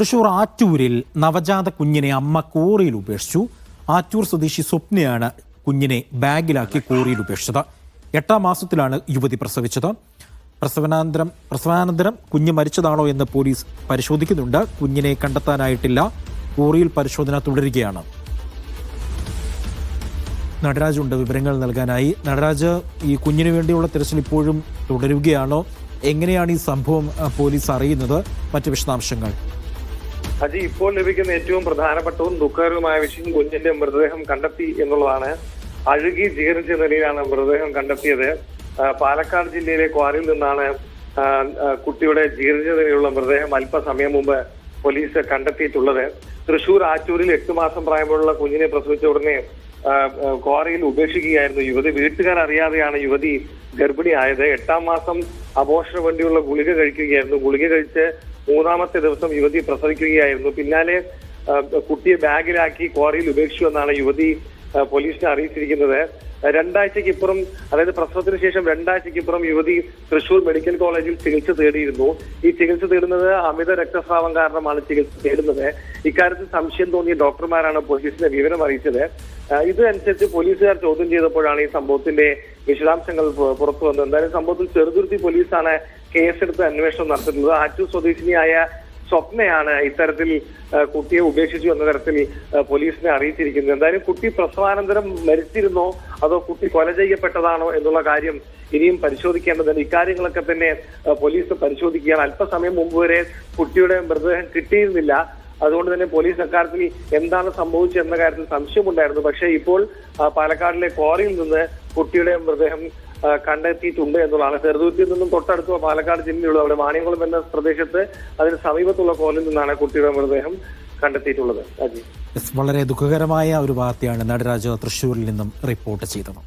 തൃശൂർ ആറ്റൂരിൽ നവജാത കുഞ്ഞിനെ അമ്മ കോറിയിൽ ഉപേക്ഷിച്ചു. ആറ്റൂർ സ്വദേശി സ്വപ്നയാണ് കുഞ്ഞിനെ ബാഗിലാക്കി കോറിയിൽ ഉപേക്ഷിച്ചത്. എട്ടാം മാസത്തിലാണ് യുവതി പ്രസവിച്ചത്. പ്രസവനാനന്തരം പ്രസവാനന്തരം കുഞ്ഞ് മരിച്ചതാണോ എന്ന് പോലീസ് പരിശോധിക്കുന്നുണ്ട്. കുഞ്ഞിനെ കണ്ടെത്താനായിട്ടില്ല. കോറിയിൽ പരിശോധന തുടരുകയാണ്. നടരാജുണ്ട് വിവരങ്ങൾ നൽകാനായി. നടരാജ് ഈ കുഞ്ഞിന് വേണ്ടിയുള്ള തിരച്ചിൽ ഇപ്പോഴും തുടരുകയാണോ. എങ്ങനെയാണ് ഈ സംഭവം പോലീസ് അറിയുന്നത്? മറ്റ് വിശദാംശങ്ങൾ. അജി ഇപ്പോൾ ലഭിക്കുന്ന ഏറ്റവും പ്രധാനപ്പെട്ടവും ദുഃഖകരവുമായ വിഷയം കുഞ്ഞിന്റെ മൃതദേഹം കണ്ടെത്തി എന്നുള്ളതാണ്. അഴുകി ജീർണിച്ച നിലയിലാണ് മൃതദേഹം കണ്ടെത്തിയത്. പാലക്കാട് ജില്ലയിലെ ക്വാറിയിൽ നിന്നാണ് കുട്ടിയുടെ ജീർണിച്ച നിലയിലുള്ള മൃതദേഹം അല്പസമയം മുമ്പ് പോലീസ് കണ്ടെത്തിയിട്ടുള്ളത്. തൃശൂർ ആറ്റൂരിൽ എട്ട് മാസം പ്രായമുള്ള കുഞ്ഞിനെ പ്രസവിച്ച ഉടനെ ക്വാറിയിൽ ഉപേക്ഷിക്കുകയായിരുന്നു യുവതി. വീട്ടുകാർ അറിയാതെയാണ് യുവതി ഗർഭിണിയായത്. എട്ടാം മാസം അപോഷണ വേണ്ടിയുള്ള ഗുളിക കഴിക്കുകയായിരുന്നു. ഗുളിക കഴിച്ച് മൂന്നാമത്തെ ദിവസം യുവതി പ്രസവിക്കുകയായിരുന്നു. പിന്നാലെ കുട്ടിയെ ബാഗിലാക്കി ക്വാറിയിൽ ഉപേക്ഷിച്ചു എന്നാണ് യുവതി പോലീസിനെ അറിയിച്ചിരിക്കുന്നത്. രണ്ടാഴ്ചയ്ക്ക് ഇപ്പുറം അതായത് പ്രസവത്തിന് ശേഷം രണ്ടാഴ്ചയ്ക്ക് ഇപ്പുറം യുവതി തൃശൂർ മെഡിക്കൽ കോളേജിൽ ചികിത്സ തേടിയിരുന്നു. ഈ ചികിത്സ തേടുന്നത് അമിത രക്തസ്രാവം കാരണമാണ് ചികിത്സ തേടുന്നത്. ഇക്കാര്യത്തിൽ സംശയം തോന്നിയ ഡോക്ടർമാരാണ് പോലീസിനെ വിവരം അറിയിച്ചത്. ഇതനുസരിച്ച് പോലീസുകാർ ചോദ്യം ചെയ്തപ്പോഴാണ് ഈ സംഭവത്തിന്റെ വിശദാംശങ്ങൾ പുറത്തു വന്നത് എന്തായാലും സംഭവത്തിൽ ചെറുതുരുത്തി പോലീസാണ് കേസെടുത്ത് അന്വേഷണം നടത്തുന്നത്. ആറ്റൂർ സ്വദേശിനിയായ സ്വപ്നയാണ് ഇത്തരത്തിൽ കുട്ടിയെ ഉപേക്ഷിച്ചു എന്ന തരത്തിൽ പോലീസിനെ അറിയിച്ചിരിക്കുന്നത്. എന്തായാലും കുട്ടി പ്രസവാനന്തരം മരിച്ചിരുന്നോ അതോ കുട്ടി കൊല ചെയ്യപ്പെട്ടതാണോ എന്നുള്ള കാര്യം ഇനിയും പരിശോധിക്കേണ്ടതുണ്ട്. ഇക്കാര്യങ്ങളൊക്കെ തന്നെ പോലീസ് പരിശോധിക്കുകയാണ്. അല്പസമയം മുമ്പ് വരെ കുട്ടിയുടെ മൃതദേഹം കിട്ടിയിരുന്നില്ല. അതുകൊണ്ട് തന്നെ പോലീസ് അക്കാര്യത്തിൽ എന്താണ് സംഭവിച്ചത് എന്ന കാര്യത്തിൽ സംശയമുണ്ടായിരുന്നു. പക്ഷേ ഇപ്പോൾ പാലക്കാടിലെ ക്വാറിയിൽ നിന്ന് കുട്ടിയുടെ മൃതദേഹം കണ്ടെത്തിയിട്ടുണ്ട് എന്നുള്ളതാണ്. ചെറുതുരുത്തിയിൽ നിന്നും തൊട്ടടുത്ത പാലക്കാട് ജില്ലയിലുള്ള അവിടെ മാണിയംകുളം എന്ന പ്രദേശത്ത് അതിന് സമീപത്തുള്ള കോലിൽ നിന്നാണ് കുട്ടിയുടെ മൃതദേഹം കണ്ടെത്തിയിട്ടുള്ളത്. വളരെ ദുഃഖകരമായ ഒരു വാർത്തയാണ് നടരാജ തൃശൂരിൽ നിന്നും റിപ്പോർട്ട് ചെയ്തത്.